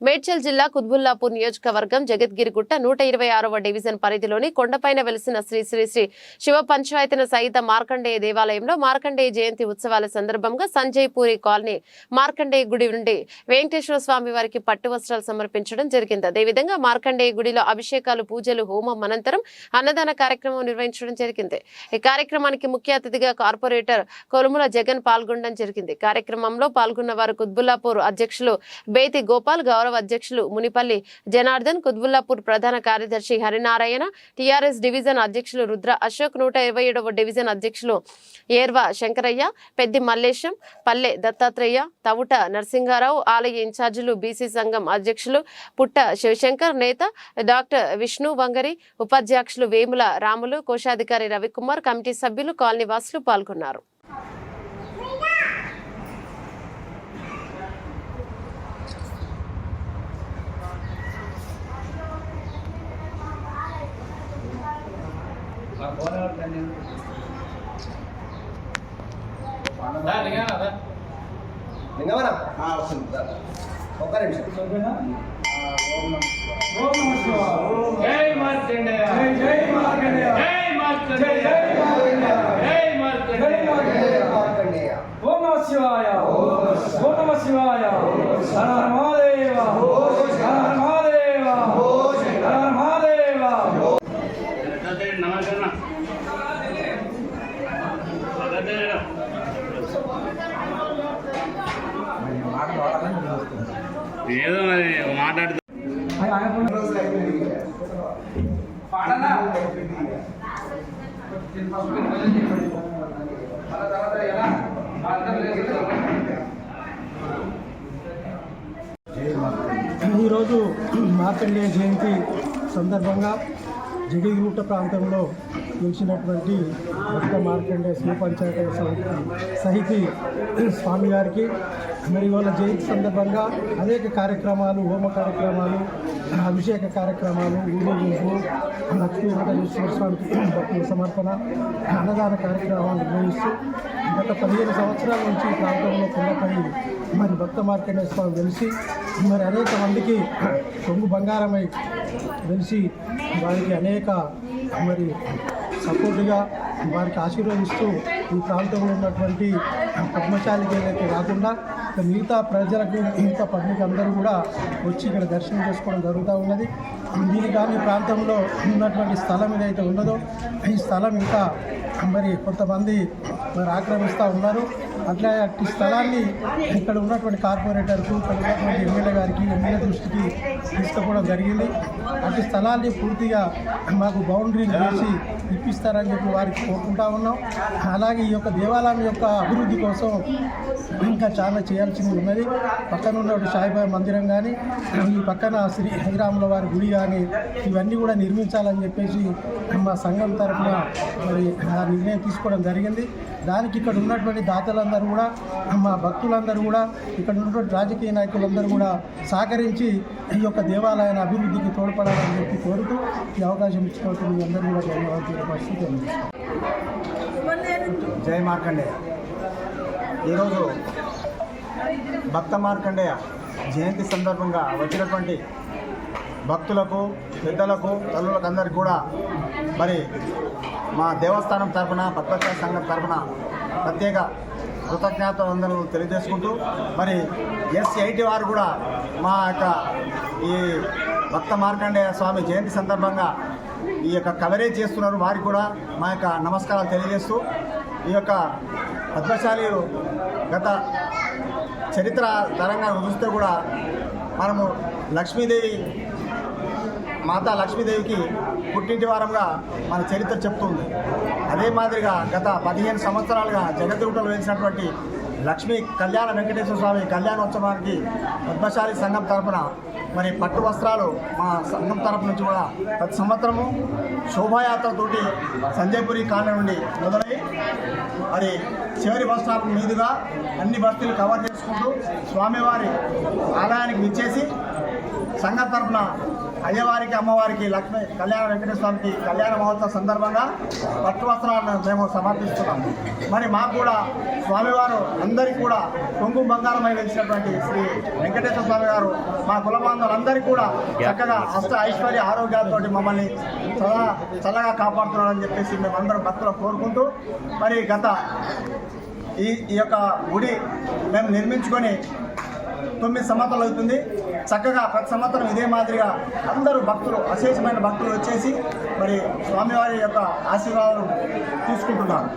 మేడ్చల్ జిల్లా కుత్బుల్లాపూర్ నియోజకవర్గం జగద్గిరిగుట్ట నూట ఇరవై ఆరవ డివిజన్ పరిధిలోని కొండపైన వెలిసిన శ్రీ శ్రీ శ్రీ శివ పంచాయతన సహిత మార్కండేయ దేవాలయంలో మార్కండేయ జయంతి ఉత్సవాల సందర్భంగా సంజయ్ పూరి కాలనీ మార్కండేయ గుడి నుండి వెంకటేశ్వర స్వామి వారికి పట్టు వస్త్రాలు సమర్పించడం జరిగింది. అదేవిధంగా మార్కండేయ గుడిలో అభిషేకాలు పూజలు హోమం అనంతరం అన్నదాన కార్యక్రమం నిర్వహించడం జరిగింది. ఈ కార్యక్రమానికి ముఖ్య అతిథిగా కార్పొరేటర్ కొలుముల జగన్ పాల్గొనడం జరిగింది. కార్యక్రమంలో పాల్గొన్న వారు కుత్బుల్లాపూర్ అధ్యక్షులు బేతి గోపాల్ గౌరవ అధ్యక్షులు మునిపల్లి జనార్దన్ కుత్బుల్లాపూర్ ప్రధాన కార్యదర్శి హరినారాయణ టిఆర్ఎస్ డివిజన్ అధ్యక్షులు రుద్ర అశోక్ నూట డివిజన్ అధ్యక్షులు ఏర్వా శంకరయ్య పెద్ది మల్లేశం పల్లె దత్తాత్రేయ తవుట నరసింహారావు ఆలయ ఇన్ఛార్జీలు బీసీ సంఘం అధ్యక్షులు పుట్ట శివశంకర్ నేత డాక్టర్ విష్ణు వంగరి ఉపాధ్యక్షులు వేముల రాములు కోశాధికారి రవికుమార్ కమిటీ సభ్యులు కాలనీవాసులు పాల్గొన్నారు. నిన్నవరా ఒక్క నిమిషం. జై మార్కండేయ. జై జై మార్కండేయ. జై మార్కండేయ. జై జై మార్కండేయ. జై మార్కండేయ. మార్కండేయ. ఓం నమ శివాయ. ఓం నమ శివాయ. ఏదో మరి మాట్లాడుతూ ఈరోజు మార్కండేయ జయంతి సందర్భంగా జగిరిగుట్ట ప్రాంతంలో నిలిచినటువంటి భక్త మార్కండే శ్రీ పంచాయతీ సమితి సహితి స్వామివారికి మరి వాళ్ళ జయంతి సందర్భంగా అనేక కార్యక్రమాలు హోమ కార్యక్రమాలు అభిషేక కార్యక్రమాలు ఊరేగింపు లక్ష్మీ వెంకటేశ్వర స్వామికి భక్తుల సమర్పణ అన్నదాన కార్యక్రమాలు నిర్వహిస్తూ గత పదిహేను సంవత్సరాల నుంచి ఈ ప్రాంతంలో కొండపై మరి భక్త మార్కండేయ స్వామి వెలిసి మరి అనేక మందికి సొంగు బంగారమై వెలిసి వారికి అనేక మరి సపోర్టుగా వారికి ఆశీర్వదిస్తూ ఈ ప్రాంతంలో ఉన్నటువంటి పద్మశాలికి ఏదైతే కాకుండా మిగతా ప్రజలకు మిగతా పబ్లిక్ అందరూ కూడా వచ్చి ఇక్కడ దర్శనం చేసుకోవడం జరుగుతూ ఉన్నది. దీని కానీ ప్రాంతంలో ఉన్నటువంటి స్థలం ఏదైతే ఉన్నదో ఈ స్థలం ఇంకా మరి కొంతమంది మరి ఆక్రమిస్తూ ఉన్నారు. అట్లా అట్టి స్థలాన్ని ఇక్కడ ఉన్నటువంటి కార్పొరేటర్కు ఇక్కడ ఉన్నటువంటి ఎమ్మెల్యే గారికి ఎమ్మెల్యే దృష్టికి తీసుకోవడం జరిగింది. అటు స్థలాన్ని పూర్తిగా మాకు బౌండరీ చేసి ఇప్పిస్తారని చెప్పి వారికి కోరుకుంటా ఉన్నాం. అలాగే ఈ యొక్క దేవాలయం యొక్క అభివృద్ధి కోసం ఇంకా చాలా చేయాల్సింది ఉన్నది. పక్కన ఉన్న సాయిబాబా మందిరం కానీ ఈ పక్కన శ్రీ హరిరాముల వారి గుడి కానీ ఇవన్నీ కూడా నిర్మించాలని చెప్పేసి మా సంఘం తరఫున మరి ఆ నిర్ణయం తీసుకోవడం జరిగింది. దానికి ఇక్కడ ఉన్నటువంటి దాతలందరూ కూడా మా భక్తులందరూ కూడా ఇక్కడ ఉన్నటువంటి రాజకీయ నాయకులందరూ కూడా సహకరించి ఈ యొక్క దేవాలయాల అభివృద్ధికి తోడ్పడాలని చెప్పి కోరుతూ ఈ అవకాశం ఇచ్చినట్టు మీ అందరూ కూడా ధన్యవాదాలు తెలియపరుస్తూ జై మార్కండేయ. ఈరోజు భక్త మార్కండేయ జయంతి సందర్భంగా వచ్చినటువంటి భక్తులకు పెద్దలకు తల్లులకు అందరికీ కూడా మరి మా దేవస్థానం తరఫున పద్మశాల సంఘం తరఫున ప్రత్యేక కృతజ్ఞతలు తెలియజేసుకుంటూ మరి ఎస్ వారు కూడా మా యొక్క ఈ భక్త మార్కండేయ స్వామి జయంతి సందర్భంగా ఈ యొక్క కవరేజ్ చేస్తున్నారు. వారికి కూడా మా యొక్క నమస్కారాలు తెలియజేస్తూ ఈ యొక్క పద్మశాలి గత చరిత్ర తరంగా చూస్తే కూడా మనము లక్ష్మీదేవి మాతా లక్ష్మీదేవికి పుట్టింటి వారంగా మన చరిత్ర చెప్తుంది. అదే మాదిరిగా గత పదిహేను సంవత్సరాలుగా జగద్గుట్టలో వేసినటువంటి లక్ష్మీ కళ్యాణ వెంకటేశ్వర స్వామి కళ్యాణోత్సవానికి పద్మశాలి సంఘం తరపున మరి పట్టు వస్త్రాలు మా సంఘం తరపు నుంచి కూడా ప్రతి సంవత్సరము శోభాయాత్రతోటి సంజయ్పురి కాలనీ నుండి మొదలై మరి చివరి బస్ స్టాప్ మీదుగా అన్ని బస్తీలు కవర్ చేసుకుంటూ స్వామివారి ఆలయానికి విచ్చేసి సంఘం తరఫున అయ్యవారికి అమ్మవారికి లక్ష్మీ కళ్యాణ వెంకటేశ్వర స్వామికి కళ్యాణ మహోత్సవ సందర్భంగా పట్టు వస్త్రాలను మేము సమర్పిస్తున్నాము. మరి మాకు కూడా స్వామివారు అందరికీ కూడా కొంగు బంగారమై వెలిసినటువంటి శ్రీ వెంకటేశ్వర స్వామి గారు మా కుల బాంధవులందరికీ కూడా చక్కగా అష్ట ఐశ్వర్య ఆరోగ్యాలతో మమ్మల్ని చాలా చల్లగా కాపాడుతున్నారని చెప్పేసి మేమందరం భక్తులు కోరుకుంటూ మరి గత ఈ ఈ యొక్క గుడి మేము నిర్మించుకొని తొమ్మిది సంవత్సరాలు అవుతుంది. చక్కగా ప్రతి సంవత్సరం ఇదే మాదిరిగా అందరూ భక్తులు అశేషమైన భక్తులు వచ్చేసి మరి స్వామివారి యొక్క ఆశీర్వాదాలు తీసుకుంటున్నారు.